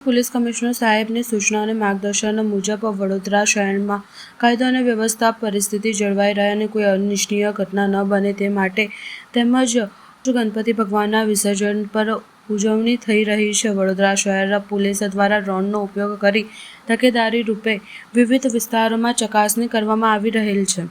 Police commissioner સાહેબની સૂચના અને માર્ગદર્શન મુજબ વડોદરા શહેરમાં કાયદો અને વ્યવસ્થા પરિસ્થિતિ જળવાઈ રહે અને કોઈ અનિચ્છનીય ઘટના ન બને તે માટે તેમજ ગણપતિ ભગવાનના વિસર્જન પર ઉજવણી થઈ રહી છે. વડોદરા શહેર પોલીસ દ્વારા ડ્રોનનો ઉપયોગ કરી તકેદારી રૂપે વિવિધ વિસ્તારોમાં ચકાસણી કરવામાં આવી રહેલ છે.